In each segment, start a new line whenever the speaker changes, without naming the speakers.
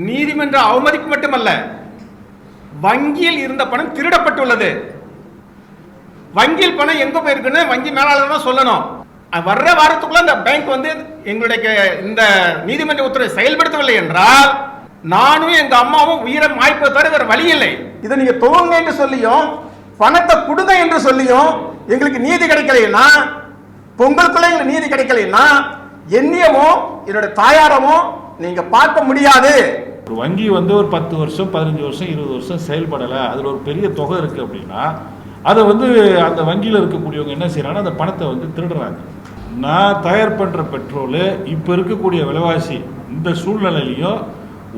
நீதிமன்ற அவமதிப்பு மட்டுமல்ல வங்கியில் இருந்த பணம் திருடப்பட்டுள்ளது. வங்கியில் பணம் எங்க போயிருக்குன்னு வங்கி மேலாளர் தான் சொல்லணும். அது வர்ற வாரத்துக்குள்ள அந்த பேங்க் வந்து எங்களுடைய க- இந்த நீதிமன்ற உத்தரவை செயல்படுத்தவில்லை என்றால் நானும் எங்க அம்மாவும் உயிரை மாய்ப்பை தவிர வேற வழி இல்லை. இதை நீங்க துவங்க என்று சொல்லியும் பணத்தை கொடுங்க என்று சொல்லியும் எங்களுக்கு நீதி கிடைக்கலைன்னா பொங்கலுக்குள்ள எங்களுக்கு நீதி கிடைக்கலைன்னா என்னையமோ என்னோட தாயாரமோ நீங்க பார்க்க முடியாது.
ஒரு வங்கி வந்து ஒரு பத்து வருஷம் பதினஞ்சு வருஷம் இருபது வருஷம் செயல்படலை. அதில் ஒரு பெரிய தொகை இருக்குது அப்படின்னா அதை வந்து அந்த வங்கியில் இருக்கக்கூடியவங்க என்ன செய்கிறாங்கன்னா அந்த பணத்தை வந்து திருடுறாங்க. நான் தயார் பண்ணுற பெட்ரோலு இப்போ இருக்கக்கூடிய விலைவாசி இந்த சூழ்நிலையிலையும்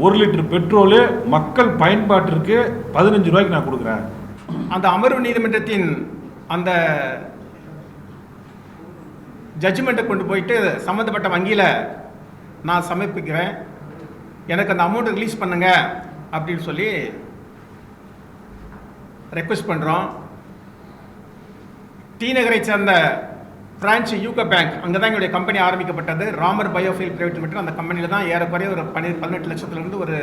ஒரு லிட்டர் பெட்ரோலு மக்கள் பயன்பாட்டிற்கு பதினஞ்சு ரூபாய்க்கு நான் கொடுக்குறேன்.
அந்த அமர்வு நீதிமன்றத்தின் அந்த ஜட்ஜ்மெண்ட்டை கொண்டு போயிட்டு சம்மந்தப்பட்ட வங்கியில் நான் சமர்ப்பிக்கிறேன். எனக்கு அந்த அமௌண்ட் ரிலீஸ் பண்ணுங்க அப்படின்னு சொல்லி ரெக்வெஸ்ட் பண்ணுறோம் டி நகரை சேர்ந்த பிரான்ச் யூகோ பேங்க் அங்கே தான் எங்களுடைய கம்பெனி ஆரம்பிக்கப்பட்டது. ராமர் பயோஃபீல் பிரைவேட் லிமிடெட் அந்த கம்பெனியில் தான் ஏறக்குறைய ஒரு பனி பதினெட்டு லட்சத்துலேருந்து ஒரு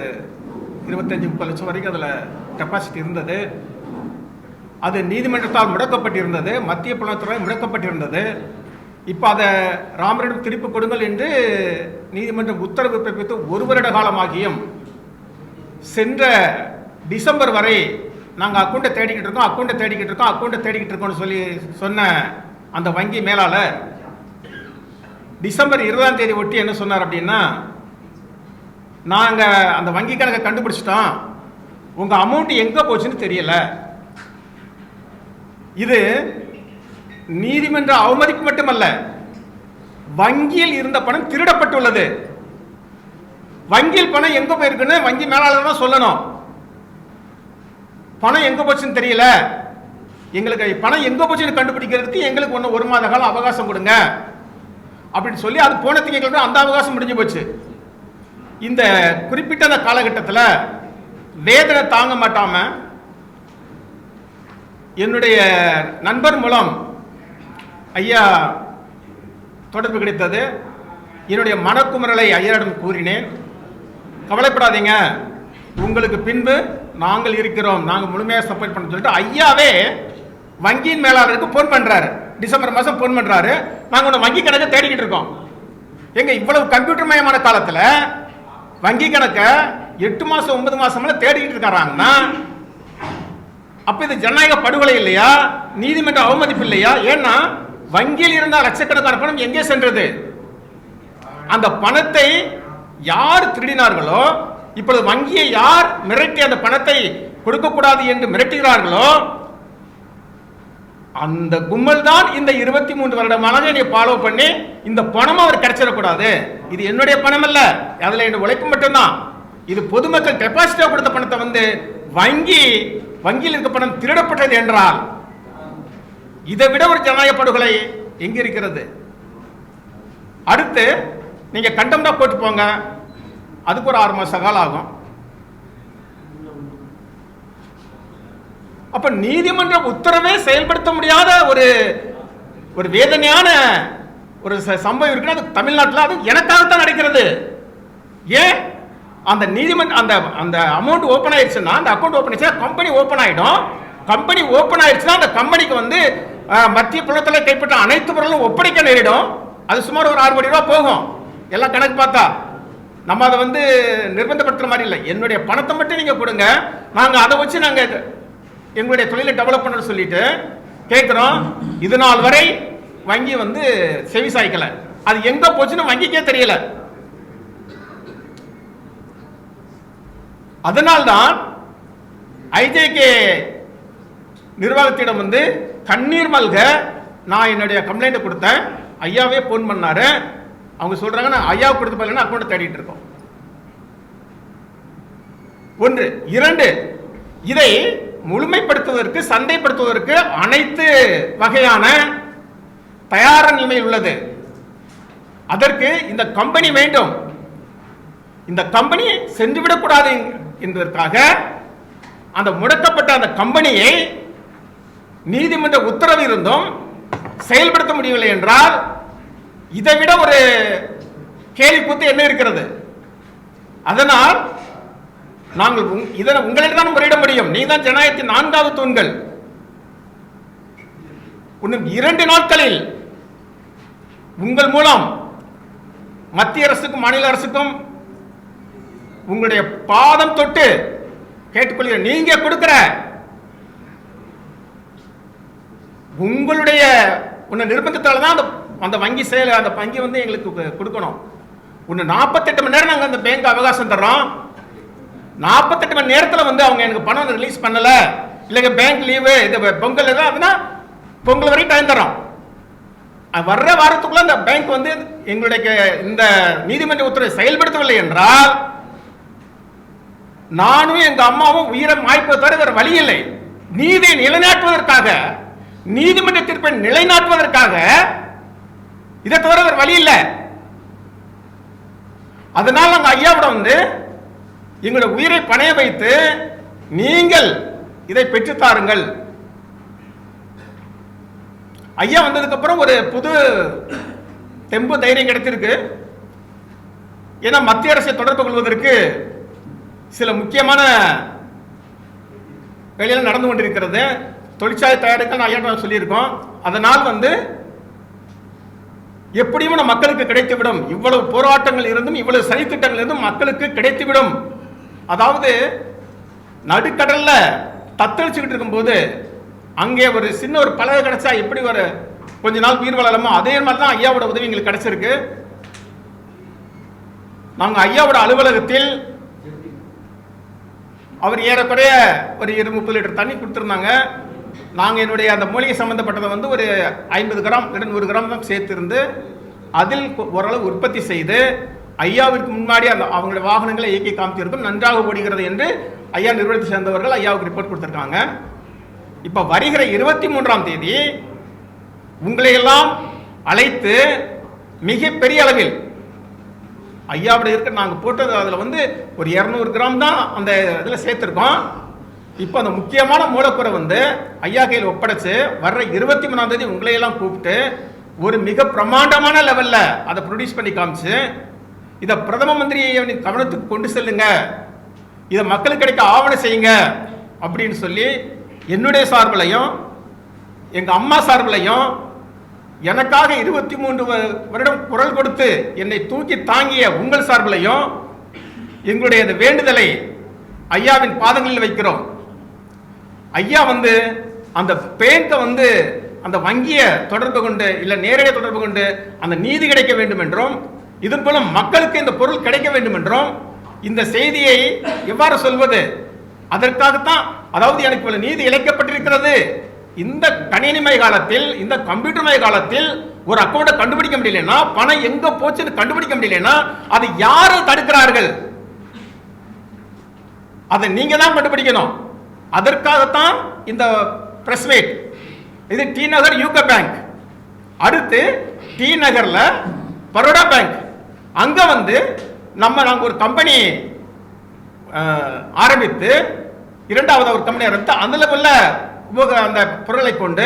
இருபத்தஞ்சி முப்பது லட்சம் வரைக்கும் அதில் கெப்பாசிட்டி இருந்தது. அது நீதிமன்றத்தால் முடக்கப்பட்டிருந்தது. மத்திய புலத்துறை முடக்கப்பட்டிருந்தது. இப்போ அதை ராமரிடம் திருப்பி கொடுங்கள் என்று நீதிமன்றம் உத்தரவு பிறப்பித்து ஒரு வருட காலமாகியும் சென்ற டிசம்பர் வரை நாங்கள் அக்கௌண்ட்டை தேடிக்கிட்டு இருக்கோம் அக்கௌண்ட்டை தேடிக்கிட்டு இருக்கோம் அக்கௌண்ட்டை தேடிக்கிட்டு இருக்கோம்னு சொல்லி சொன்ன அந்த வங்கி மேலாளர் டிசம்பர் இருபதாம் தேதி ஒட்டி என்ன சொன்னார் அப்படின்னா நாங்கள் அந்த வங்கி கணக்கை கண்டுபிடிச்சிட்டோம் உங்கள் அமௌண்ட் எங்கே போச்சுன்னு தெரியல. இது நீதிமன்ற அவமதிப்பு மட்டுமல்ல வங்கியில் இருந்த பணம் திருடப்பட்டுள்ளது. வங்கியில் பணம் எங்க போயிருக்குன்னு வங்கி மேலாளர் தான் சொல்லணும். பணம் எங்க போச்சுன்னு தெரியல. எங்களுக்கு பணம் எங்க போச்சுன்னு கண்டுபிடிக்கிறதுக்கு எங்களுக்கு ஒன்று ஒரு மாத காலம் அவகாசம் கொடுங்க. அப்படின்னு சொல்லி அது போன திங்கட்கிழமை அந்த அவகாசம் முடிஞ்சு போச்சு. இந்த குறிப்பிட்ட அந்த காலகட்டத்தில் வேதனை தாங்க மாட்டாம என்னுடைய நண்பர் மூலம் ஐயா தொடர்பு கிடைத்தது. என்னுடைய மனக்குமரலை ஐயாரிடம் கூறினேன். கவலைப்படாதீங்க. உங்களுக்கு பின்பு நாங்கள் இருக்கிறோம். நாங்கள் முழுமையாக சப்போர்ட் பண்ண சொல்லிட்டு ஐயாவே வங்கியின் மேலாளருக்கு ஃபோன் பண்ணுறாரு டிசம்பர் மாதம் ஃபோன் பண்ணுறாரு நாங்கள் ஒன்று வங்கி கணக்கை தேடிக்கிட்டு இருக்கோம். எங்கள் இவ்வளவு கம்ப்யூட்டர் மயமான காலத்தில் வங்கி கணக்கை எட்டு மாதம் ஒன்பது மாதமெல்லாம் தேடிக்கிட்டு இருக்காராங்கன்னா அப்போ இது ஜனநாயக படுகொலை இல்லையா? நீதிமன்ற அவமதிப்பு இல்லையா? ஏன்னா வங்கியில் இருந்த லட்சக்கணக்கான பணம் எங்கே சென்றது? அந்த பணத்தை யார் திருடினார்களோ இப்பொழுது வங்கியை யார் மிரட்டி அந்த பணத்தை கொடுக்கக்கூடாது என்று மிரட்டுகிறார்களோ அந்த கும்பல் தான் இந்த இருபத்தி மூன்று வருடமாக என்னை ஃபாலோ பண்ணி இந்த பணம் அவர் கிடைச்சிடக்கூடாது இது என்னுடைய பணம் அல்ல அதில் என்னுடைய உழைப்பு மட்டும்தான். இது பொதுமக்கள் டெபாசிட்டா கொடுத்த பணத்தை வந்து வங்கி வங்கியில் இருக்க பணம் திருடப்பட்டது என்றால் இதை விட ஒரு ஜனநாயக படுகொலை எங்க இருக்கிறது? அடுத்து நீங்க கண்டம்னா போட்டு போங்க. அதுக்கு ஒரு ஆறு மாச காலம் ஆகும். அப்ப நீதிமன்ற உத்தரவே செயல்படுத்த முடியாத ஒரு ஒரு வேதனையான ஒரு ச- சம்பவம் இருக்குன்னா அது தமிழ்நாட்டில் அது எனக்காகத்தான் நடக்கிறது. ஏன்? அந்த நீதிமன்ற அந்த அந்த அமௌண்ட் ஓப்பன் ஆயிடுச்சுன்னா அந்த அக்கௌண்ட் ஓப்பன் ஆயிடுச்சுன்னா கம்பெனி ஓப்பன் ஆயிடும். கம்பெனி ஓப்பன் ஆயிடுச்சுன்னா அந்த கம்பெனிக்கு வந்து மத்திய புலத்தில் கைப்பற்ற அனைத்து பொருளும் ஒப்படைக்க நேரிடும். அது சுமார் ஒரு ஆறு கோடி ரூபா போகும். எல்லாம் கணக்கு பார்த்தா. நம்ம அதை வந்து நிர்பந்தப்படுத்துற மாதிரி இல்லை. என்னுடைய பணத்தை மட்டும் நீங்கள் கொடுங்க. நாங்கள் அதை வச்சு நாங்கள் எங்களுடைய தொழிலை டெவலப் பண்ணணும்னு சொல்லிட்டு கேட்குறோம் இது நாள் வரை வங்கி வந்து செவி சாய்க்கலை. அது எங்க போச்சுன்னு வங்கிக்கே தெரியல. அதனால்தான் ஐஜேகே நிர்வாகத்திடம் வந்து கண்ணீர் மல்க நான் என்னுடைய கம்ப்ளைண்ட் கொடுத்தேன். ஐயாவே ஃபோன் பண்ணாரு. அவங்க சொல்றாங்க நான் ஐயாவுக்கு கொடுத்து பாருங்க அக்கௌண்ட் தேடிட்டு இருக்கோம். ஒன்று. இரண்டு இதை முழுமைப்படுத்துவதற்கு சந்தைப்படுத்துவதற்கு அனைத்து வகையான தயார நிலைமையில் உள்ளது. அதற்கு இந்த கம்பெனி வேண்டும். இந்த கம்பெனி சென்றுவிடக்கூடாது என்பதற்காக அந்த முடக்கப்பட்ட அந்த கம்பெனியை நீதிமன்ற உத்தரவு இருந்தும் செயல்படுத்த முடியவில்லை என்றால் இதை விட ஒரு கேலி கூத்து என்ன இருக்கிறது? அதனால் நாங்கள் உங்- இதனை உங்களிடம் தான் முறையிட முடியும். நீ தான் ஜனநாயகத்தின் நான்காவது தூண்கள். இன்னும் இரண்டு நாட்களில் உங்கள் மூலம் மத்திய அரசுக்கும் மாநில அரசுக்கும் உங்களுடைய பாதம் தொட்டு கேட்டுக்கொள்கிற நீங்க கொடுக்கிற உங்களுடைய உன்னை நிர்பந்தத்தால தான் அந்த அந்த வங்கி செயல் அந்த வங்கி வந்து எங்களுக்கு கொடுக்கணும். ஒன்று நாற்பத்தெட்டு மணி நேரம் நாங்கள் அந்த பேங்க் அவகாசம் தர்றோம். நாற்பத்தெட்டு மணி நேரத்தில் வந்து அவங்க எனக்கு பணம் ரிலீஸ் பண்ணலை. இல்லைங்க பேங்க் லீவு இது பொங்கல் எதாவது அப்படின்னா பொங்கல் வரைக்கும் டைம் தரோம் அது வர்ற வாரத்துக்குள்ள அந்த பேங்க் வந்து எங்களுடைய க- இந்த நீதிமன்ற உத்தரவை செயல்படுத்தவில்லை என்றால் நானும் எங்க அம்மாவும் உயிரை மாய்ப்பதை தவிர வேறு வழி இல்லை. நீதியை நிலைநாட்டுவதற்காக நீதிமன்ற தீர்ப்பை நிலைநாட்டுவதற்காக இதை தவிர வேற வழி இல்லை. அதனால் நாங்கள் ஐயாவிடம் வந்து எங்களுடைய உயிரை பணைய வைத்து நீங்கள் இதை பெற்றுத்தாருங்கள் ஐயா வந்ததுக்கு அப்புறம் ஒரு புது தெம்பு தைரியம் கிடைத்திருக்கு. ஏன்னா மத்திய அரசை தொடர்பு கொள்வதற்கு சில முக்கியமான வேலைகள் நடந்து கொண்டிருக்கிறது. தொழிற்சாலை தயாரிக்க நான் ஐயா சொல்லியிருக்கோம். அதனால் வந்து எப்படியும் நம்ம மக்களுக்கு கிடைத்துவிடும். இவ்வளவு போராட்டங்கள் இருந்தும் இவ்வளவு சதித்திட்டங்கள் இருந்தும் மக்களுக்கு கிடைத்துவிடும். அதாவது நடுக்கடல்ல தத்தளிச்சுக்கிட்டு இருக்கும்போது அங்கே ஒரு சின்ன ஒரு பலகை கிடைச்சா எப்படி ஒரு கொஞ்ச நாள் உயிர் வளரமோ அதே மாதிரி தான் ஐயாவோட உதவி எங்களுக்கு கிடைச்சிருக்கு. நாங்கள் ஐயாவோட அலுவலகத்தில் அவர் ஏறக்குறைய ஒரு இரு முப்பது லிட்டர் தண்ணி கொடுத்துருந்தாங்க. நாங்கள் என்னுடைய அந்த மூலிகை சம்மந்தப்பட்டதை வந்து ஒரு ஐம்பது கிராம் இல்லை நூறு கிராம் தான் சேர்த்திருந்து அதில் ஓரளவு உற்பத்தி செய்து ஐயாவிற்கு முன்னாடி அந்த அவங்களுடைய வாகனங்களை இயக்கி காமிச்சிருக்கும் நன்றாக ஓடுகிறது என்று ஐயா நிறுவனத்தை சேர்ந்தவர்கள் ஐயாவுக்கு ரிப்போர்ட் கொடுத்துருக்காங்க. இப்போ வருகிற இருபத்தி மூன்றாம் தேதி உங்களை எல்லாம் அழைத்து மிக பெரிய அளவில் ஐயாவோட இருக்க நாங்கள் போட்டது அதில் வந்து ஒரு இரநூறு கிராம் தான் அந்த இதில் சேர்த்துருக்கோம். இப்போ அந்த முக்கியமான மூலக்கூறை வந்து ஐயா கையில் ஒப்படைச்சு வர்ற இருபத்தி மூணாம் தேதி உங்களையெல்லாம் கூப்பிட்டு ஒரு மிக பிரமாண்டமான லெவலில் அதை ப்ரொடியூஸ் பண்ணி காமிச்சு இதை பிரதம மந்திரியை கவனத்துக்கு கொண்டு செல்லுங்க. இதை மக்களுக்கு கிடைக்க ஆவணம் செய்யுங்க அப்படின்னு சொல்லி என்னுடைய சார்பிலையும் எங்கள் அம்மா சார்பிலையும் எனக்காக இருபத்தி மூன்று வ- வருடம் குரல் கொடுத்து என்னை தூக்கி தாங்கிய உங்கள் சார்பிலையும் எங்களுடைய இந்த வேண்டுதலை ஐயாவின் பாதங்களில் வைக்கிறோம். ஐயா வந்து அந்த பேங்கை வந்து அந்த வங்கியை தொடர்பு கொண்டு இல்லை நேரடியாக தொடர்பு கொண்டு அந்த நீதி கிடைக்க வேண்டும் என்றும் இதன் மூலம் மக்களுக்கு இந்த பொருள் கிடைக்க வேண்டும் என்றும் இந்த செய்தியை எவ்வாறு சொல்வது? அதற்காகத்தான் அதாவது எனக்கு இவ்வளவு நீதி இழைக்கப்பட்டிருக்கிறது. இந்த கணினிமய காலத்தில் இந்த கம்ப்யூட்டர்மய காலத்தில் ஒரு அக்கௌண்ட்டை கண்டுபிடிக்க முடியலன்னா பணம் எங்க போச்சுன்னு கண்டுபிடிக்க முடியலன்னா அதை யாரும் தடுக்கிறார்கள்? அதை நீங்க தான் கண்டுபிடிக்கணும். அதற்காகத்தான் இந்த பிரஸ் மீட் இது டி நகர் யூகோ பேங்க். அடுத்து டி நகர்ல பரோடா பேங்க். அங்க வந்து நம்ம நாங்கள் ஒரு கம்பெனி ஆரம்பித்து இரண்டாவது ஒரு கம்பெனி ஆரம்பித்து அதில் உள்ள உபக- அந்த பொருளை கொண்டு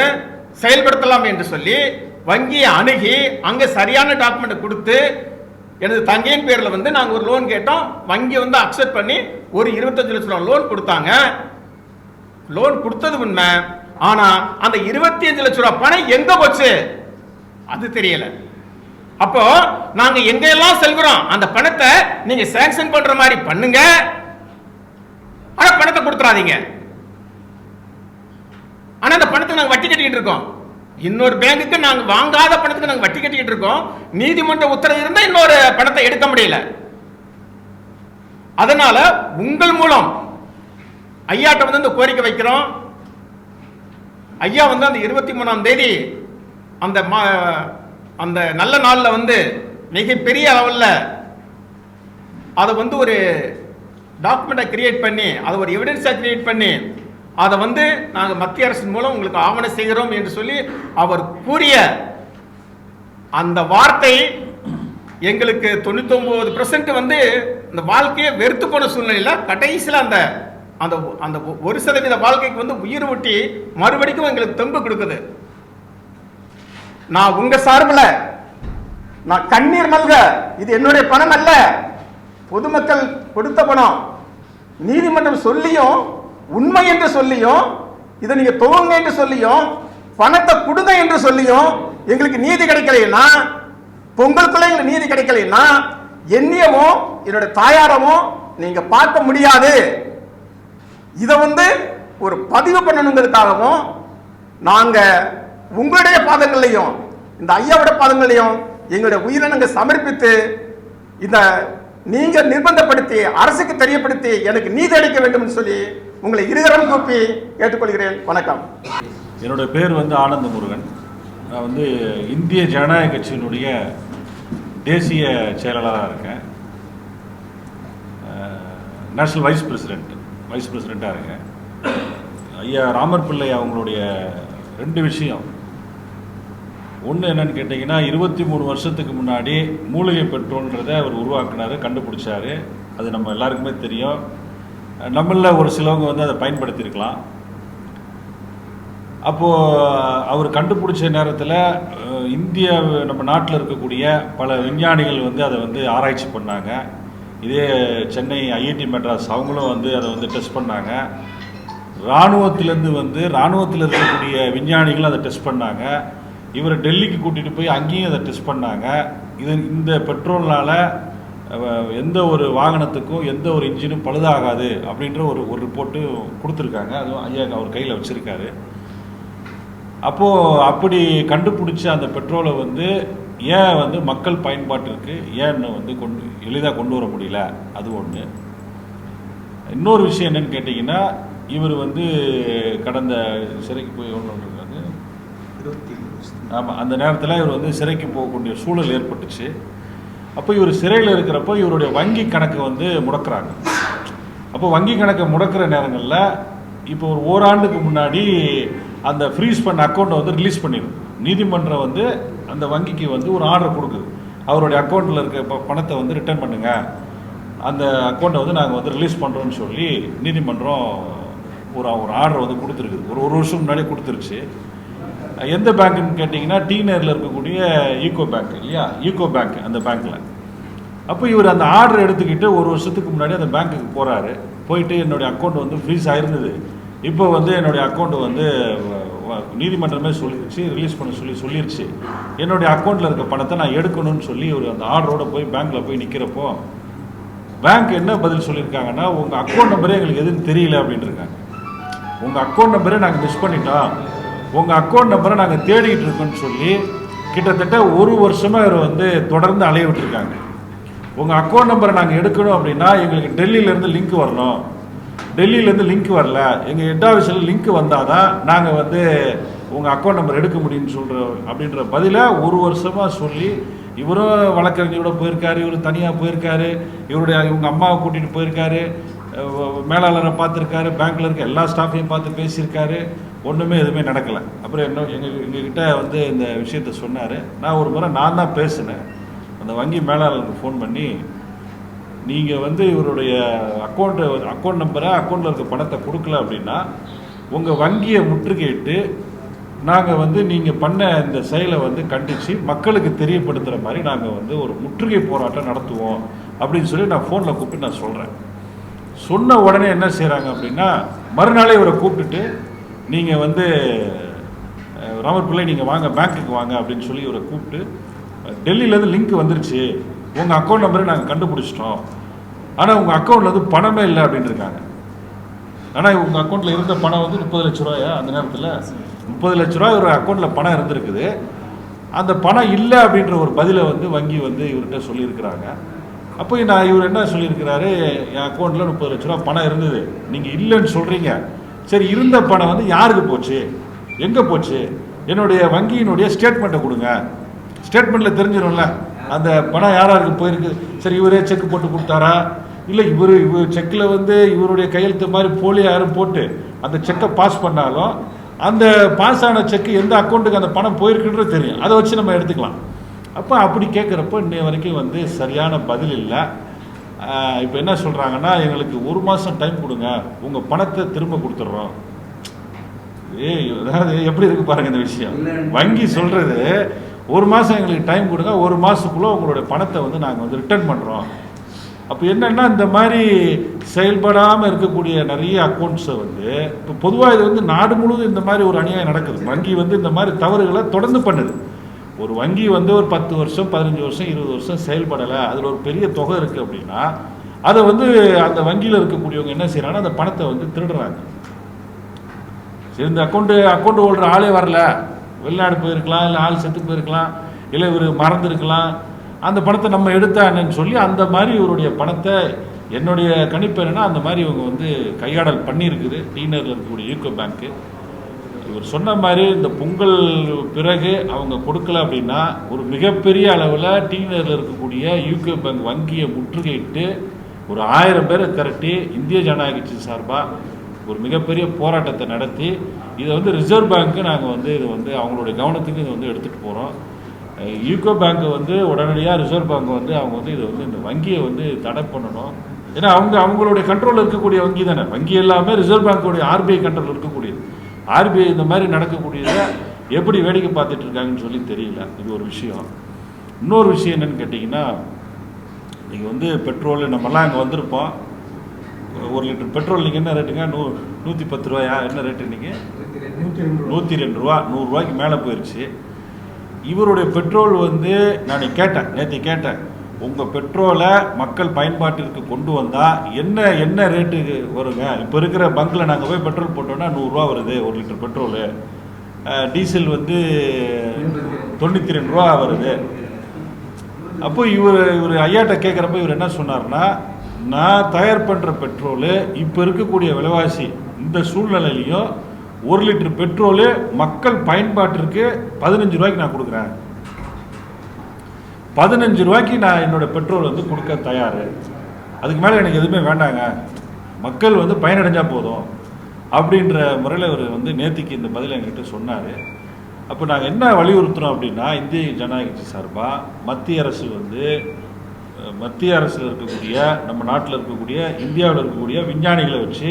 செயல்படுத்தலாம் என்று சொல்லி வங்கியை அணுகி அங்கே சரியான டாக்குமெண்ட் கொடுத்து எனது தங்கையின் பேரில் வந்து நாங்கள் ஒரு லோன் கேட்டோம். வங்கி வந்து அக்செப்ட் பண்ணி ஒரு இருபத்தஞ்சு லட்சம் ரூபா லோன் கொடுத்தாங்க. லோன் கொடுத்தது உண்மை. ஆனா அந்த இருபத்தி அஞ்சு லட்சம் ரூபாய் பணம் எங்க போச்சு? அது தெரியல. அப்போ நாங்க எங்க எல்லாம் செல்கிறோம் அந்த பணத்தை நீங்க சாங்ஷன் பண்ற மாதிரி பண்ணுங்க. ஆனா பணத்தை கொடுத்துறாதீங்க. ஆனா அந்த பணத்தை நாங்க வட்டி கட்டிக்கிட்டு இருக்கோம். இன்னொரு பேங்குக்கு நாங்க வாங்காத பணத்துக்கு நாங்க வட்டி கட்டிக்கிட்டு இருக்கோம். நீதிமன்ற உத்தரவு இருந்தா இன்னொரு பணத்தை எடுக்க முடியல. அதனால உங்கள் மூலம் ஐயாட்ட வந்து இந்த கோரிக்கை வைக்கிறோம். ஐயா வந்து அந்த இருபத்தி மூணாம் தேதி அந்த மா- அந்த நல்ல நாளில் வந்து மிகப்பெரிய அளவில் அதை வந்து ஒரு டாக்குமெண்ட்டை கிரியேட் பண்ணி அதை ஒரு எவிடன்ஸாக கிரியேட் பண்ணி அதை வந்து நாங்கள் மத்திய அரசின் மூலம் உங்களுக்கு ஆவணம் செய்கிறோம் என்று சொல்லி அவர் கூறிய அந்த வார்த்தை எங்களுக்கு தொண்ணூத்தொம்பது பர்சன்ட் வந்து இந்த வாழ்க்கையை வெறுத்து போன சூழ்நிலையில் கடைசியில் அந்த அந்த அந்த ஒரு சதவீத வாழ்க்கைக்கு வந்து உயிர் ஊட்டி மறுபடிக்கும் எங்களுக்கு தெம்பு கொடுக்குது. நான் உங்க சார்பில் நான் கண்ணீர் மல்க இது என்னுடைய பணம் அல்ல. பொதுமக்கள் கொடுத்த பணம். நீதிமன்றம் சொல்லியும் உண்மை என்று சொல்லியும் இதை நீங்க துவங்க என்று சொல்லியும் பணத்தை கொடுங்க என்று சொல்லியும் எங்களுக்கு நீதி கிடைக்கலைன்னா பொங்கலுக்குள்ள எங்களுக்கு நீதி கிடைக்கலைன்னா என்னையவோ என்னோட தாயாரமோ நீங்க பார்க்க முடியாது. இதை வந்து ஒரு பதிவு பண்ணணுங்கிறதுக்காகவும் நாங்கள் உங்களுடைய பாதங்கள்லையும் இந்த ஐயாவோட பாதங்களையும் எங்களுடைய உயிரை சமர்ப்பித்து இந்த நீங்கள் நிர்பந்தப்படுத்தி அரசுக்கு தெரியப்படுத்தி எனக்கு நீதி அளிக்க வேண்டும் என்று சொல்லி உங்களை இருகரம் கூப்பி கேட்டுக்கொள்கிறேன். வணக்கம்.
என்னோட பேர் வந்து ஆனந்த முருகன் நான் வந்து இந்திய ஜனநாயக கட்சியினுடைய தேசிய செயலாளராக இருக்கேன். நேஷனல் வைஸ் பிரசிடென்ட் வைஸ் பிரசிடெண்ட்டாக இருக்கேன். ஐயா ராமர் பிள்ளை அவங்களுடைய ரெண்டு விஷயம். ஒன்று என்னன்னு கேட்டிங்கன்னா இருபத்தி மூணு வருஷத்துக்கு முன்னாடி மூலிகை பெட்ரோல்ன்றதை அவர் உருவாக்குனார் கண்டுபிடிச்சாரு. அது நம்ம எல்லாருக்குமே தெரியும். நம்மளில் ஒரு சிலவங்க வந்து அதை பயன்படுத்தியிருக்கலாம். அப்போது அவர் கண்டுபிடிச்ச நேரத்தில் இந்திய நம்ம நாட்டில் இருக்கக்கூடிய பல விஞ்ஞானிகள் வந்து அதை வந்து ஆராய்ச்சி பண்ணாங்க. இதே சென்னை ஐஐடி மெட்ராஸ் அவங்களும் வந்து அதை வந்து டெஸ்ட் பண்ணாங்க. இராணுவத்திலேருந்து வந்து இராணுவத்தில் இருக்கக்கூடிய விஞ்ஞானிகள் அதை டெஸ்ட் பண்ணாங்க. இவரை டெல்லிக்கு கூட்டிகிட்டு போய் அங்கேயும் அதை டெஸ்ட் பண்ணாங்க. இது இந்த பெட்ரோல்னால் எந்த ஒரு வாகனத்துக்கும் எந்த ஒரு இன்ஜினும் பழுதாகாது அப்படின்ற ஒரு ஒரு ரிப்போர்ட்டு கொடுத்துருக்காங்க. அதுவும் ஐயா அவர் கையில் வச்சுருக்காரு. அப்போது அப்படி கண்டுபிடிச்ச அந்த பெட்ரோலை வந்து ஏன் வந்து மக்கள் பயன்பாட்டிற்கு ஏன் வந்து கொண்டு எளிதாக கொண்டு வர முடியல? அது ஒன்று இன்னொரு விஷயம் என்னன்னு கேட்டிங்கன்னா இவர் வந்து கடந்த சிறைக்கு போய் இருக்காரு? ஆமாம் அந்த நேரத்தில் இவர் வந்து சிறைக்கு போகக்கூடிய சூழல் ஏற்பட்டுச்சு. அப்போ இவர் சிறையில் இருக்கிறப்போ இவருடைய வங்கி கணக்கு வந்து முடக்குறாங்க. அப்போ வங்கி கணக்கை முடக்கிற நேரங்களில் இப்போ ஒரு ஓராண்டுக்கு முன்னாடி அந்த ஃப்ரீஸ் பண்ண அக்கௌண்ட்டை வந்து ரிலீஸ் பண்ணிடும் நீதிமன்றம் வந்து அந்த வங்கிக்கு வந்து ஒரு ஆர்டர் கொடுக்குது. அவருடைய அக்கௌண்ட்டில் இருக்க ப- பணத்தை வந்து ரிட்டர்ன் பண்ணுங்க. அந்த அக்கௌண்ட்டை வந்து நாங்கள் வந்து ரிலீஸ் பண்ணுறோன்னு சொல்லி நீதிமன்றம் ஒரு ஒரு ஆர்டர் வந்து கொடுத்துருக்குது. ஒரு ஒரு வருஷம் முன்னாடியே கொடுத்துருச்சு. எந்த பேங்க்குன்னு கேட்டிங்கன்னா டி நேரில் இருக்கக்கூடிய ஈகோ பேங்க் இல்லையா? ஈகோ பேங்க் அந்த பேங்க்கில் அப்போ இவர் அந்த ஆர்டர் எடுத்துக்கிட்டு ஒரு வருஷத்துக்கு முன்னாடி அந்த பேங்க்குக்கு போகிறாரு போயிட்டு என்னுடைய அக்கௌண்ட் வந்து ஃப்ரீஸ் ஆயிருந்தது. இப்போ வந்து என்னுடைய அக்கௌண்ட் வந்து நீதிமன்றமே சொல்லிருச்சு ரிலீஸ் பண்ண சொல்லி சொல்லிருச்சு. என்னுடைய அக்கௌண்ட்டில் இருக்க பணத்தை நான் எடுக்கணும்னு சொல்லி ஒரு அந்த ஆர்டரோட போய் பேங்க்கில் போய் நிற்கிறப்போ பேங்க் என்ன பதில் சொல்லியிருக்காங்கன்னா உங்கள் அக்கௌண்ட் நம்பரே எங்களுக்கு எதுன்னு தெரியல அப்படின்னு இருக்காங்க உங்கள் அக்கௌண்ட் நம்பரே நாங்கள் மிஸ் பண்ணிட்டோம். உங்கள் அக்கௌண்ட் நம்பரை நாங்கள் தேடிக்கிட்டு இருக்கோம்னு சொல்லி கிட்டத்தட்ட ஒரு வருஷமாக இவர் வந்து தொடர்ந்து அலைய விட்டுருக்காங்க. உங்கள் அக்கௌண்ட் நம்பரை நாங்கள் எடுக்கணும் அப்படின்னா எங்களுக்கு டெல்லியிலேருந்து லிங்க் வரணும். டெல்லியிலேருந்து லிங்க் வரல. எங்கள் ஹெட் ஆஃபீஸில் லிங்க் வந்தால் தான் நாங்கள் வந்து உங்கள் அக்கௌண்ட் நம்பர் எடுக்க முடியும்னு சொல்கிற அப்படின்ற பதிலை ஒரு வருஷமாக சொல்லி இவரும் வழக்கறிஞரோட போயிருக்காரு இவர் தனியாக போயிருக்காரு இவருடைய இவங்க அம்மாவை கூட்டிகிட்டு போயிருக்காரு மேலாளரை பார்த்துருக்காரு பேங்க்கில் இருக்க எல்லா ஸ்டாஃபையும் பார்த்து பேசியிருக்காரு. ஒன்றுமே எதுவுமே நடக்கலை. அப்புறம் என்ன எங்கள் எங்ககிட்ட வந்து இந்த விஷயத்த சொன்னார். நான் ஒரு முறை நான் தான் பேசினேன். அந்த வங்கி மேலாளருக்கு ஃபோன் பண்ணி நீங்கள் வந்து இவருடைய அக்கௌண்ட்டை அக்கௌண்ட் நம்பரை அக்கௌண்ட்டில் இருக்க பணத்தை கொடுக்கல அப்படின்னா உங்கள் வங்கியை முற்றுகையிட்டு நாங்கள் வந்து நீங்கள் பண்ண இந்த செயலை வந்து கண்டித்து மக்களுக்கு தெரியப்படுத்துகிற மாதிரி நாங்கள் வந்து ஒரு முற்றுகை போராட்டம் நடத்துவோம் அப்படின்னு சொல்லி நான் ஃபோனில் கூப்பிட்டு நான் சொல்கிறேன் சொன்ன உடனே என்ன செய்கிறாங்க அப்படின்னா மறுநாளே இவரை கூப்பிட்டுட்டு நீங்கள் வந்து ராமர் பிள்ளை நீங்கள் வாங்க பேங்க்குக்கு வாங்க அப்படின்னு சொல்லி இவரை கூப்பிட்டு டெல்லியிலேருந்து லிங்க் வந்துருச்சு. உங்கள் அக்கௌண்ட் நம்பரை நாங்கள் கண்டுபிடிச்சிட்டோம். ஆனால் உங்கள் அக்கௌண்ட்டில் வந்து பணமே இல்லை அப்படின்னு இருக்காங்க. ஆனால் உங்கள் அக்கௌண்ட்டில் இருந்த பணம் வந்து முப்பது லட்ச ரூபாயா அந்த நேரத்தில்? முப்பது லட்ச ரூபாய் ஒரு அக்கௌண்ட்டில் பணம் இருந்திருக்குது. அந்த பணம் இல்லை அப்படின்ற ஒரு பதிலை வந்து வங்கி வந்து இவர்கிட்ட சொல்லியிருக்கிறாங்க. அப்போ நான் இவர் என்ன சொல்லியிருக்கிறாரு? என் அக்கௌண்ட்டில் முப்பது லட்ச ரூபா பணம் இருந்தது. நீங்கள் இல்லைன்னு சொல்கிறீங்க சரி இருந்த பணம் வந்து யாருக்கு போச்சு? எங்கே போச்சு? என்னுடைய வங்கியினுடைய ஸ்டேட்மெண்ட்டை கொடுங்க. ஸ்டேட்மெண்ட்டில் தெரிஞ்சிடும்ல அந்த பணம் யார் யாருக்கு போயிருக்கு? சரி இவரே செக் போட்டு கொடுத்தாரா? இல்லை இவர் இவர் செக்கில் வந்து இவருடைய கையெழுத்து மாதிரி போலி யாரும் போட்டு அந்த செக்கை பாஸ் பண்ணாலும் அந்த பாஸ் ஆன செக்கு எந்த அக்கௌண்ட்டுக்கு அந்த பணம் போயிருக்குன்றது தெரியும். அதை வச்சு நம்ம எடுத்துக்கலாம். அப்போ அப்படி கேட்குறப்போ இன்னை வரைக்கும் வந்து சரியான பதில் இல்லை. இப்போ என்ன சொல்கிறாங்கன்னா எங்களுக்கு ஒரு மாதம் டைம் கொடுங்க. உங்கள் பணத்தை திரும்ப கொடுத்துட்றோம் ஏய் அதாவது எப்படி இருக்கு பாருங்க இந்த விஷயம். வங்கி சொல்றது ஒரு மாதம் எங்களுக்கு டைம் கொடுங்க ஒரு மாதத்துக்குள்ளே உங்களுடைய பணத்தை வந்து நாங்கள் வந்து ரிட்டர்ன் பண்ணுறோம் அப்போ என்னென்னா இந்த மாதிரி செயல்படாமல் இருக்கக்கூடிய நிறைய அக்கௌண்ட்ஸை வந்து இப்போ பொதுவாக இது வந்து நாடு முழுவதும் இந்த மாதிரி ஒரு அநியாயம் நடக்குது. வங்கி வந்து இந்த மாதிரி தவறுகளை தொடர்ந்து பண்ணுது. ஒரு வங்கி வந்து ஒரு பத்து வருஷம் பதினஞ்சு வருஷம் இருபது வருஷம் செயல்படலை அதில் ஒரு பெரிய தொகை இருக்குது அப்படின்னா அதை வந்து அந்த வங்கியில் இருக்கக்கூடியவங்க என்ன செய்கிறாங்கன்னா அந்த பணத்தை வந்து திருடுறாங்க. சரி இந்த அக்கௌண்ட்டு அக்கௌண்ட் ஹோல்டர் ஆளே வரல. வெளிநாடு போயிருக்கலாம் இல்லை ஆள் செத்து போயிருக்கலாம் இல்லை இவர் மறந்துருக்கலாம். அந்த பணத்தை நம்ம எடுத்தானேன்னு சொல்லி அந்த மாதிரி இவருடைய பணத்தை என்னுடைய கணிப்பு என்னன்னா அந்த மாதிரி இவங்க வந்து கையாடல் பண்ணியிருக்குது. டீனரில் இருக்கக்கூடிய யூகோ பேங்க்கு. இவர் சொன்ன மாதிரி இந்த பொங்கல் பிறகு அவங்க கொடுக்கல அப்படின்னா ஒரு மிகப்பெரிய அளவில் டீனரில் இருக்கக்கூடிய யூகோ பேங்க் வங்கியை முற்றுகையிட்டு ஒரு ஆயிரம் பேரை திரட்டி இந்திய ஜனநாயக கட்சி சார்பாக ஒரு மிகப்பெரிய போராட்டத்தை நடத்தி இதை வந்து ரிசர்வ் பேங்க்கு நாங்கள் வந்து இது வந்து அவங்களுடைய கவனத்துக்கு இதை வந்து எடுத்துகிட்டு போகிறோம் யூகோ பேங்க்கு வந்து உடனடியாக ரிசர்வ் பேங்க் வந்து அவங்க வந்து இதை வந்து இந்த வங்கியை வந்து தடை பண்ணணும். ஏன்னா அவங்க அவங்களுடைய கண்ட்ரோலில் இருக்கக்கூடிய வங்கி தானே. வங்கி எல்லாமே ரிசர்வ் பேங்க்குடைய ஆர்பிஐ கண்ட்ரோல் இருக்கக்கூடியது. ஆர்பிஐ இந்த மாதிரி நடக்கக்கூடியதை எப்படி வேடிக்கை பார்த்துட்டு இருக்காங்கன்னு சொல்லி தெரியல. இது ஒரு விஷயம். இன்னொரு விஷயம் என்னென்னு கேட்டிங்கன்னா நீங்கள் வந்து பெட்ரோல் நம்மலாம் இங்கே வந்திருப்போம். ஒரு லிட்டர் பெட்ரோல் நீங்கள் என்ன ரேட்டுங்க நூ நூற்றி பத்து ரூபாயா? என்ன ரேட்டு நீங்கள் நூற்றி ரெண்டு ரூபா. நூறுரூவாய்க்கு மேலே போயிடுச்சு இவருடைய பெட்ரோல் வந்து நான் கேட்டேன் நேற்று கேட்டேன். உங்கள் பெட்ரோலை மக்கள் பயன்பாட்டிற்கு கொண்டு வந்தால் என்ன என்ன ரேட்டுக்கு வருங்க? இப்போ இருக்கிற பங்கில் நாங்கள் போய் பெட்ரோல் போட்டோன்னா நூறுரூவா வருது ஒரு லிட்டர் பெட்ரோலு. டீசல் வந்து தொண்ணூற்றி ரெண்டு ரூபா வருது. அப்போ இவர் இவர் ஐயாட்ட கேட்குறப்ப இவர் என்ன சொன்னார்னா நான் தயார் பண்ணுற பெட்ரோலு இப்போ இருக்கக்கூடிய விலைவாசி இந்த சூழ்நிலையிலையும் ஒரு லிட்டர் பெட்ரோலு மக்கள் பயன்பாட்டிற்கு பதினஞ்சு ரூபாய்க்கு நான் கொடுக்குறேன். பதினஞ்சு ரூபாய்க்கு நான் என்னோட பெட்ரோல் வந்து கொடுக்க தயார். அதுக்கு மேலே எனக்கு எதுவுமே வேண்டாங்க. மக்கள் வந்து பயனடைஞ்சால் போதும். அப்படின்ற முறையில் அவர் வந்து நேத்திக்கு இந்த பதில் என்கிட்ட சொன்னார். அப்போ நாங்கள் என்ன வலியுறுத்துகிறோம் அப்படின்னா இந்திய ஜனநாயக கட்சி சார்பாக மத்திய அரசு வந்து மத்திய அரசில் இருக்கக்கூடிய நம்ம நாட்டில் இருக்கக்கூடிய இந்தியாவில் இருக்கக்கூடிய விஞ்ஞானிகளை வச்சு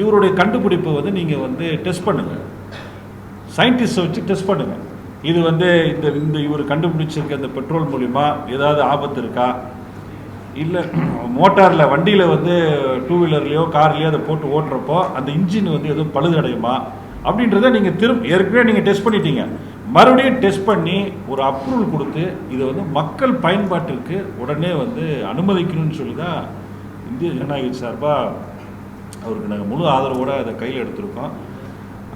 இவருடைய கண்டுபிடிப்பை வந்து நீங்கள் வந்து டெஸ்ட் பண்ணுங்கள் சயின்டிஸ்ட்டை வச்சு டெஸ்ட் பண்ணுங்கள் இது வந்து இந்த இந்த இவர் கண்டுபிடிச்சிருக்க இந்த பெட்ரோல் மூலிமா ஏதாவது ஆபத்து இருக்கா? இல்லை மோட்டாரில் வண்டியில் வந்து டூ வீலர்லேயோ கார்லேயோ அதை போட்டு ஓட்டுறப்போ அந்த இன்ஜின் வந்து எதுவும் பழுதடையுமா? அப்படின்றத நீங்கள் திரும்ப ஏற்கனவே நீங்கள் டெஸ்ட் பண்ணிட்டீங்க. மறுபடியும் டெஸ்ட் பண்ணி ஒரு அப்ரூவல் கொடுத்து இதை வந்து மக்கள் பயன்பாட்டிற்கு உடனே வந்து அனுமதிக்கணும்னு சொல்லி தான் இந்திய ஜனநாயக சார்பாக அவருக்கு நாங்கள் முழு ஆதரவோடு அதை கையில் எடுத்திருக்கோம்.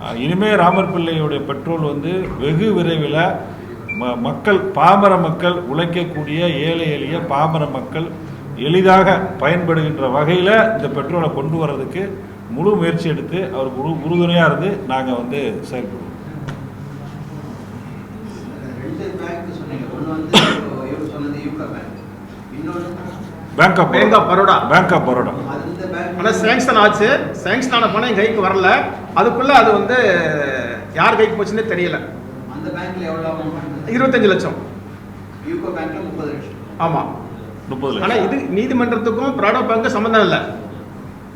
அஹ் இனிமே ராமர் பிள்ளையுடைய பெட்ரோல் வந்து வெகு விரைவில் ம மக்கள் பாமர மக்கள் உழைக்கக்கூடிய ஏழை எளிய பாமர மக்கள் எளிதாக பயன்படுகின்ற வகையில் இந்த பெட்ரோலை கொண்டு வர்றதுக்கு முழு முயற்சி எடுத்து அவருக்கு உரு உறுதுணையாக இருந்து நாங்கள் வந்து செயல்படுவோம்
பேங்க் யூகோ பேங்க் இன்னொன்று
bank of. Bank of Baroda
ஆனால் சேங்ஷன் ஆச்சு. சேங்ஷன் ஆன பணம் என் கைக்கு வரல. அதுக்குள்ள அது வந்து யார் கைக்கு போச்சுன்னே தெரியல.
அந்த பேங்க்ல எவ்வளோ
இருபத்தஞ்சு லட்சம்.
யூகோ பேங்க்ல முப்பது லட்சம்.
ஆமாம்
முப்பது
ஆனால் இது நீதிமன்றத்துக்கும் ப்ராடோ பேங்க்கும் சம்மந்தம் இல்லை.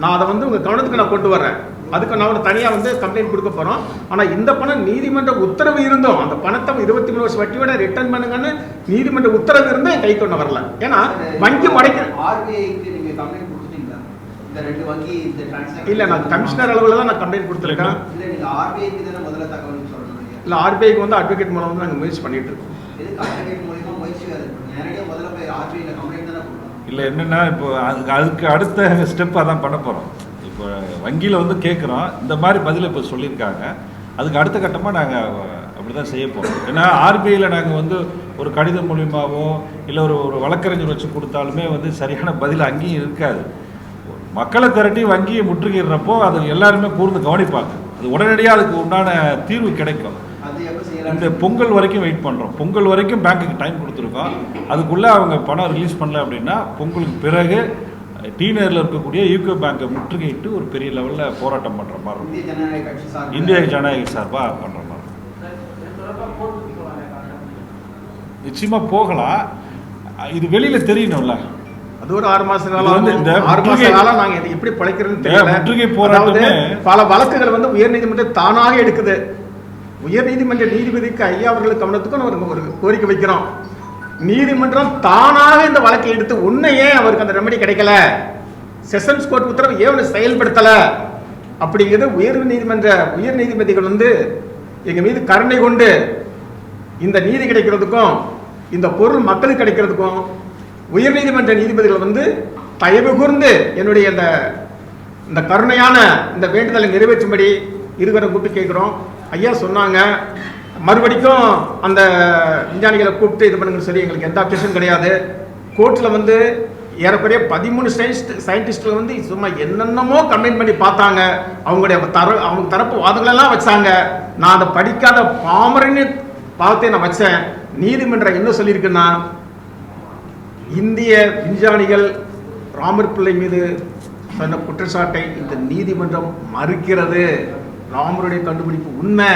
நான் அதை வந்து உங்கள் கவனத்துக்கு நான் கொண்டு வரேன். அதுக்கு நான் ஒரு தனியாக வந்து கம்ப்ளைண்ட் கொடுக்க போகிறோம் ஆனால் இந்த பணம் நீதிமன்ற உத்தரவு இருந்தும் அந்த பணத்தை இருபத்தி மூணு வருஷம் வட்டியோட ரிட்டர்ன் பண்ணுங்கன்னு நீதிமன்ற உத்தரவு இருந்தும் என் கை கொண்டு வரல. ஏன்னா வங்கி
ஆர்பிஐக்கு கம்ப்ளைண்ட் கொடுத்துட்டீங்களா இந்த ரெண்டு வங்கி இந்த டிரான்சாக்ஷன்
இல்லை நான் கமிஷனர் அளவில் தான் நான் கம்ப்ளைண்ட் கொடுத்துருக்கேன்.
இல்ல ஆர்பிஐக்கு
வந்து அட்வொகேட் மூலம் வந்து நாங்கள் முயற்சி பண்ணிட்டு இருக்கோம்.
இல்லை என்னென்னா இப்போ அதுக்கு அதுக்கு அடுத்த ஸ்டெப் அதான் பண்ண போகிறோம் இப்போ வங்கியில் வந்து கேட்குறோம் இந்த மாதிரி பதில் இப்போ சொல்லியிருக்காங்க. அதுக்கு அடுத்த கட்டமாக நாங்கள் அப்படி தான் செய்ய போகிறோம் ஏன்னா ஆர்பிஐயில் நாங்கள் வந்து ஒரு கடிதம் மூலியமாவோ இல்லை ஒரு ஒரு வழக்கறிஞர் வச்சு கொடுத்தாலுமே வந்து சரியான பதில் அங்கேயும் இருக்காது. மக்களை திரட்டி வங்கியை முற்றுகையிடுறப்போ அது எல்லாருமே கூர்ந்து கவனிப்பாங்க. அது உடனடியாக அதுக்கு உண்டான தீர்வு கிடைக்கும். இந்த பொங்கல் வரைக்கும் வெயிட் பண்ணுறோம் பொங்கல் வரைக்கும் பேங்க்குக்கு டைம் கொடுத்துருக்கோம். அதுக்குள்ளே அவங்க பணம் ரிலீஸ் பண்ணல அப்படின்னா பொங்கலுக்கு பிறகு டீனரில் இருக்கக்கூடிய யூகோ பேங்கை முற்றுகையிட்டு ஒரு பெரிய லெவலில் போராட்டம் பண்ணுற மாதிரி இருக்கும்.
இந்திய ஜனநாயக
சார்பாக பண்ணுற மாதிரி நிச்சயமாக போகலாம். இது வெளியில் தெரியணும்ல.
அது ஒரு ஆறு மாச காலம்
வந்து இந்த
ஆறு மாச காலம் நாங்க எப்படி பிழைக்கிறதுன்னு தெரியல. பல வழக்குகள் வந்து உயர்நீதிமன்றம் தானாக எடுக்குது. உயர்நீதிமன்ற நீதிபதிக்கு ஐயா அவர்களுக்கு கவனத்துக்கும் ஒரு ஒரு கோரிக்கை வைக்கிறோம். நீதிமன்றம் தானாக இந்த வழக்கை எடுத்து உன்னையே அவருக்கு அந்த ரெமெடி கிடைக்கல? செஷன்ஸ் கோர்ட் உத்தரவு ஏன் செயல்படுத்தல? அப்படிங்கிறது உயர் நீதிமன்ற உயர் நீதிபதிகள் வந்து எங்க மீது கருணை கொண்டு இந்த நீதி கிடைக்கிறதுக்கும் இந்த பொருள் மக்களுக்கு கிடைக்கிறதுக்கும் உயர் நீதிமன்ற நீதிபதிகள் வந்து தயவு கூர்ந்து என்னுடைய இந்த இந்த கருணையான இந்த வேண்டுதலை நிறைவேற்றும்படி இருவரை கூப்பிட்டு கேட்குறோம். ஐயா சொன்னாங்க. மறுபடிக்கும் அந்த விஞ்ஞானிகளை கூப்பிட்டு இது பண்ணுங்கன்னு சொல்லி எங்களுக்கு எந்த அப்ஜெக்ஷன் கிடையாது. கோர்ட்டில் வந்து ஏறக்குறைய பதிமூணு சயின்ஸ்ட் சயின்டிஸ்டில் வந்து சும்மா என்னென்னமோ கம்ப்ளைண்ட் பண்ணி பார்த்தாங்க. அவங்களுடைய தர அவங்க தரப்பு வாதங்களெல்லாம் வச்சாங்க. நான் அதை படிக்காத பாமரன்னு பார்த்து நான் வச்சேன். நீதிமன்றம் என்ன சொல்லியிருக்குன்னா இந்திய விஞ்ஞானிகள் ராமர் பிள்ளை மீது சொன்ன குற்றச்சாட்டை இந்த நீதிமன்றம் மறுக்கிறது. ராமருடைய கண்டுபிடிப்பு உண்மை.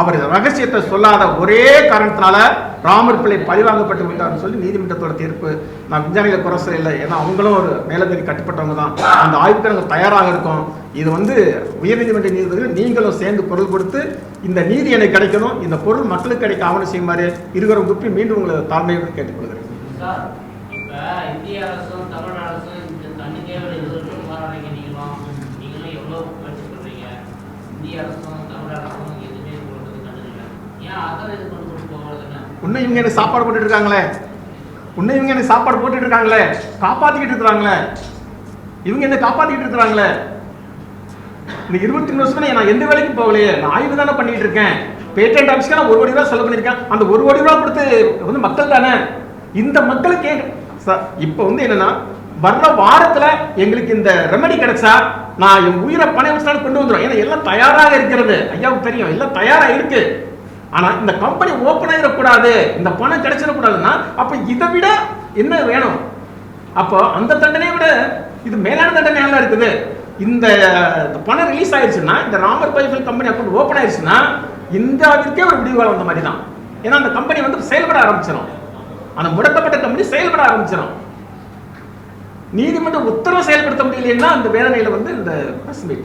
அவர் ரகசியத்தை சொல்லாத ஒரே காரணத்தினால ராமர் பிள்ளை பழிவாங்கப்பட்டு விட்டார்னு சொல்லி நீதிமன்றத்தோட தீர்ப்பு. நான் விஞ்ஞானிகளை குறை இல்லை ஏன்னா அவங்களும் ஒரு மேலதிரி கட்டுப்பட்டவங்க தான். அந்த ஆய்வுக்கு நாங்கள் தயாராக இருக்கோம். இது வந்து உயர்நீதிமன்ற நீதிபதிகள் நீங்களும் சேர்ந்து பொருள் கொடுத்து இந்த நீதி எனக்கு கிடைக்கணும் இந்த பொருள் மக்களுக்கு கிடைக்க ஆவணம் செய்யுமாறு இருவரும் குப்பி மீண்டும் உங்களை தாழ்மையோடு கேட்டுக்கொள்கிறேன்.
இந்திய அரசும் தமிழ்நாடு அரசும் இந்த தண்ணி தேவை எதிர்க்கும் போராடுறீங்க நீங்களும் நீங்களும் எவ்வளோ முயற்சி பண்ணுறீங்க இந்திய அரசும் தமிழ் அரசும் எதுவுமே இது கொண்டு கண்டுக்கல ஏன் அதை இது கொண்டு கொண்டு போகிறதுன்னு
உன்னை இவங்க எனக்கு சாப்பாடு போட்டுட்டு இருக்காங்களே. உன்னை இவங்க எனக்கு சாப்பாடு போட்டுட்டு இருக்காங்களே. காப்பாத்திக்கிட்டு இருக்கிறாங்களே. இவங்க என்ன காப்பாத்திக்கிட்டு இருக்கிறாங்களே. இந்த இருபத்தி மூணு வருஷத்துல நான் எந்த வேலைக்கும் போகலையே. நான் ஆய்வு தானே பண்ணிட்டு இருக்கேன். பேட்டன்ட் ஆஃபீஸ்க்கு நான் ஒரு கோடி ரூபா செலவு பண்ணியிருக்கேன். அந்த ஒரு கோடி ரூபா கொடுத்து வந்து மக்கள் தானே? இந்த மக்களுக்கு இப்போ வந்து என்னன்னா வர்ற வாரத்துல எங்களுக்கு இந்த ரெமெடி கிடைச்சா நான் என் உயிரை பணம் வச்சாலும் கொண்டு வந்துடும் ஏன்னா எல்லாம் தயாராக இருக்கிறது. ஐயாவுக்கு தெரியும் எல்லாம் தயாரா இருக்கு. ஆனா இந்த கம்பெனி ஓப்பன் ஆகிடக்கூடாது இந்த பணம் கிடைச்சிடக்கூடாதுன்னா அப்ப இதை விட என்ன வேணும்? அப்போ அந்த தண்டனையை விட இது மேலான தண்டனையெல்லாம் இருக்குது. இந்த இந்த பணம் ரிலீஸ் ஆயிடுச்சுன்னா இந்த Ramar Bible company account open ஆயிடுச்சுன்னா இந்தியாவிற்கே ஒரு விடிவு வந்த மாதிரி தான் ஏன்னா அந்த கம்பெனி வந்து செயல்பட ஆரம்பிச்சிடும் அந்த முடக்கப்பட்ட கம்பெனி செயல்பட ஆரம்பிச்சிடும் நீதிமன்ற உத்தரவு செயல்படுத்த முடியலன்னா அந்த வேதனையில வந்து இந்த பசுமை